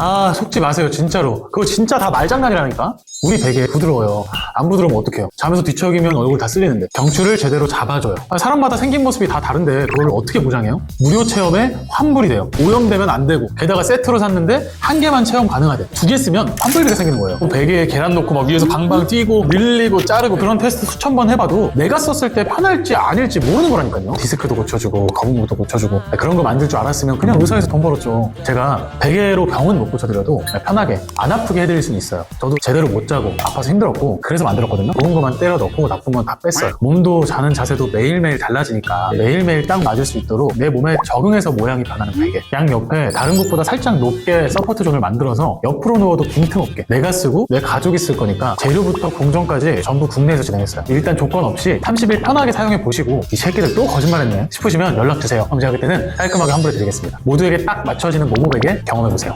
아 속지 마세요 진짜로. 그거 진짜 다 말장난이라니까? 우리 베개 부드러워요. 안 부드러우면 어떡해요? 잠에서 뒤척이면 얼굴 다 쓸리는데. 경추를 제대로 잡아줘요. 아, 사람마다 생긴 모습이 다 다른데 그걸 어떻게 보장해요? 무료 체험에 환불이 돼요. 오염되면 안 되고. 게다가 세트로 샀는데 한 개만 체험 가능하대. 두 개 쓰면 환불비가 생기는 거예요. 베개에 계란 놓고 막 위에서 방방 뛰고 밀리고 자르고 그런 테스트 수천 번 해봐도 내가 썼을 때 편할지 아닐지 모르는 거라니까요. 디스크도 고쳐주고 거북목도 고쳐주고. 그런 거 만들 줄 알았으면 그냥 의사에서 돈 벌었죠. 제가 베개로 병은 못 고쳐드려도 편하게 안 아프게 해드릴 수는 있어요. 저도 제대로 못 자고 아파서 힘들었고 그래서 만들었거든요. 좋은 것만 때려 넣고 나쁜 건 다 뺐어요. 몸도 자는 자세도 매일매일 달라지니까 매일매일 딱 맞을 수 있도록 내 몸에 적응해서 모양이 변하는 베개. 양 옆에 다른 곳보다 살짝 높게 서포트 존을 만들어서 옆으로 누워도 빈틈없게 내가 쓰고 내 가족이 쓸 거니까 재료부터 공정까지 전부 국내에서 진행했어요. 일단 조건 없이 30일 편하게 사용해 보시고 이 새끼들 또 거짓말했네 싶으시면 연락 주세요. 그럼 제가 그때는 깔끔하게 환불해 드리겠습니다. 모두에게 딱 맞춰지는 모모 베개 경험해 보세요